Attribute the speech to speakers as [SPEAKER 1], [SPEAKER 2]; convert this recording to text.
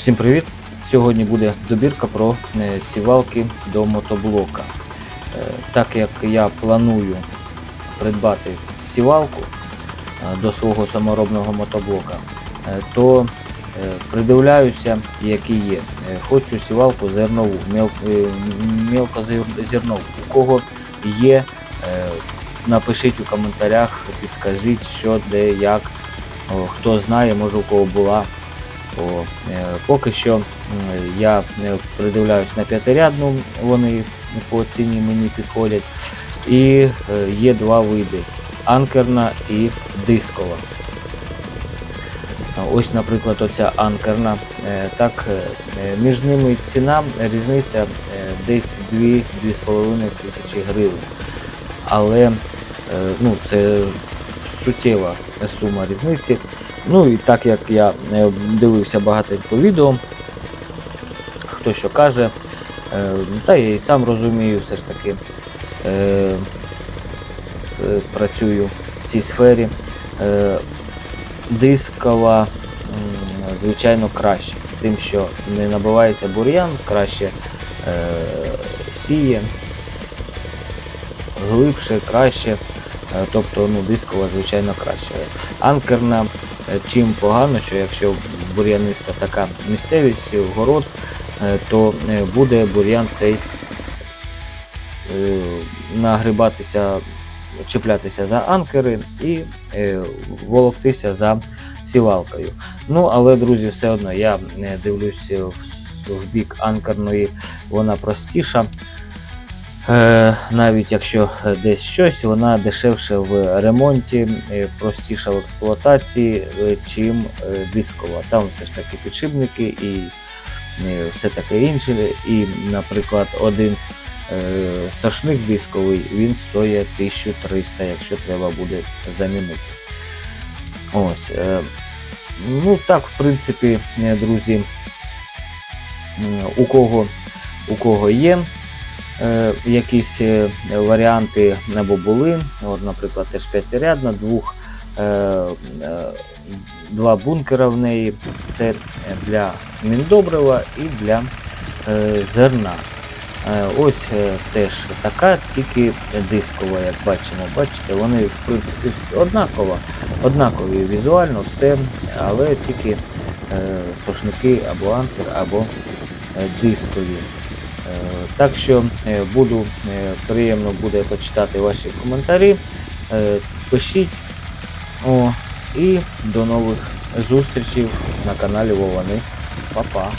[SPEAKER 1] Всім привіт! Сьогодні буде добірка про е, сівалки до мотоблока. Е, Так як я планую придбати сівалку е, до свого саморобного мотоблока, то придивляюся, які є. Хочу сівалку зернову, мел- мелкозернову. У кого є, напишіть у коментарях, підскажіть, що, де, як. Хто знає, може у кого була. О, е, поки що я е, придивляюсь на п'ятирядну, вони по ціні мені підходять. І е, є два види анкерна і дискова. Ось, наприклад, оця анкерна. Так, між ними ціна різниця десь 2-2,5 тисячі гривень. Але ну, це суттєва сума різниці. Ну і так як я е, дивився багатенько відео, хто що каже, е, та я і сам розумію, все ж таки е, працюю в цій сфері. Дискова, звичайно, краще, тим, що не набивається бур'ян, краще сіє, глибше, краще. Тобто ну, дискова, звичайно, краще. Анкерна чим погано, що якщо бур'яниста така місцевість, город, е, то е, буде бур'ян цей е, нагрибатися, чіплятися за анкери і е, волоктися за сівалкою. Ну, але, друзі, все одно я е, дивлюсь в бік анкерної, вона простіша. Е, навіть якщо е, десь щось, вона дешевше в ремонті, е, простіша в експлуатації, чим дискова. Там все ж таки підшипники і все таке інше. І, наприклад, один сошник дисковий він стоїть 1300, якщо треба буде замінити. Ось. Ну так, в принципі, друзі, у кого, у кого є якісь е, варіанти або були. От, наприклад, теж п'ятирядна, двох, е, е, два бункера в неї. Це для міндобрива і для е, зерна. Е, ось е, теж така, тільки дискова, як бачимо. Бачите, вони в принципі однаково, однакові візуально, все, але тільки е, сошники або анкер, або е, дискові. Е, Так що е, буду е, приємно буде почитати ваші коментарі. Пишіть. О, і до нових зустрічей на каналі Вовани. Па-па!